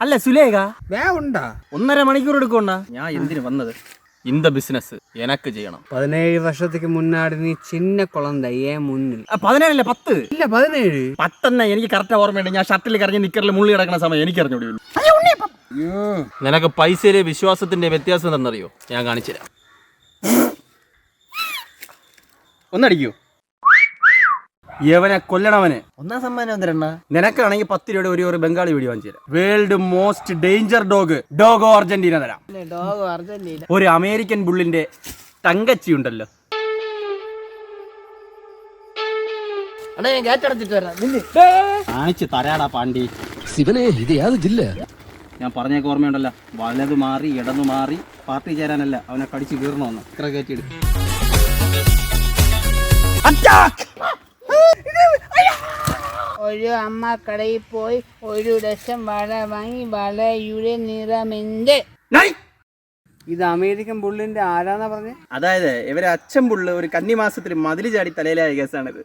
അല്ല സുലേഖ. വേവുണ്ടാ ഒന്നര മണിക്കൂർ എടുക്കണ്ട ഞാൻ എന്തിനു വന്നത്? ഇന്ത ബിസിനസ് എനക്ക് ചെയ്യണം. പതിനേഴ് വർഷത്തേക്ക് മുന്നാടി നീ ചിന്ന കുളന്ത ഏ മുന്നിൽ. പതിനേഴല്ലേ? പത്ത്? ഇല്ല പതിനേഴ്. പത്തെന്നെ എനിക്ക് കറക്റ്റ് ഓർമ്മയുണ്ട്. ഞാൻ ഷട്ടിൽ കറങ്ങി നിക്കറിൽ മുള്ളി കിടക്കുന്ന സമയം എനിക്ക് അറിഞ്ഞോടി നിനക്ക് പൈസയിലെ വിശ്വാസത്തിന്റെ വ്യത്യാസം എന്തെന്നറിയോ? ഞാൻ കാണിച്ചുതരാം. ഒന്നടിക്കോ. യവനെ കൊല്ലണവനെ. ഒന്നാം സമ്മാനം എന്തരണ്ണ നിനക്കാണെങ്കിൽ പത്ത് രൂപയുടെ ഒരു ഒരു ബംഗാളി വീഡിയോ വാങ്ങിച്ചു തരാം. World most danger dog dogo Argentina തരാം. ഡോഗോ അർജന്റീന ഒരു അമേരിക്കൻ ബുള്ളിന്റെ തങ്കച്ചി ഉണ്ടല്ലോ അണ്ണാ ഞാൻ ഗേറ്റ് അടച്ചിട്ട് വരാം. നില്ല്. കാണിച്ച് തരാടാ പാണ്ടി ഇത് യാത് ജില്ല. ഞാൻ പറഞ്ഞേക്ക് ഓർമ്മയുണ്ടല്ലോ. വലത് മാറി ഇടന്ന് മാറി പാർട്ടി ചേരാനല്ല. അവനെ കടിച്ചു കീറണമെന്ന്. ഇത്ര കയറ്റിയിട് ഒരു അമ്മ കടയിൽ പോയി ഒരു ലക്ഷം വള വാങ്ങി വളയുടെ നിറമെന്ത്? ഇത് അമേരിക്കൻ ബുള്ളിന്റെ ആരാന്നാ പറഞ്ഞേ? അതായത് ഇവരെ അച്ഛൻ പുള്ള് ഒരു കന്നിമാസത്തിൽ മതിൽ ചാടി തലയിലായ കേസാണിത്.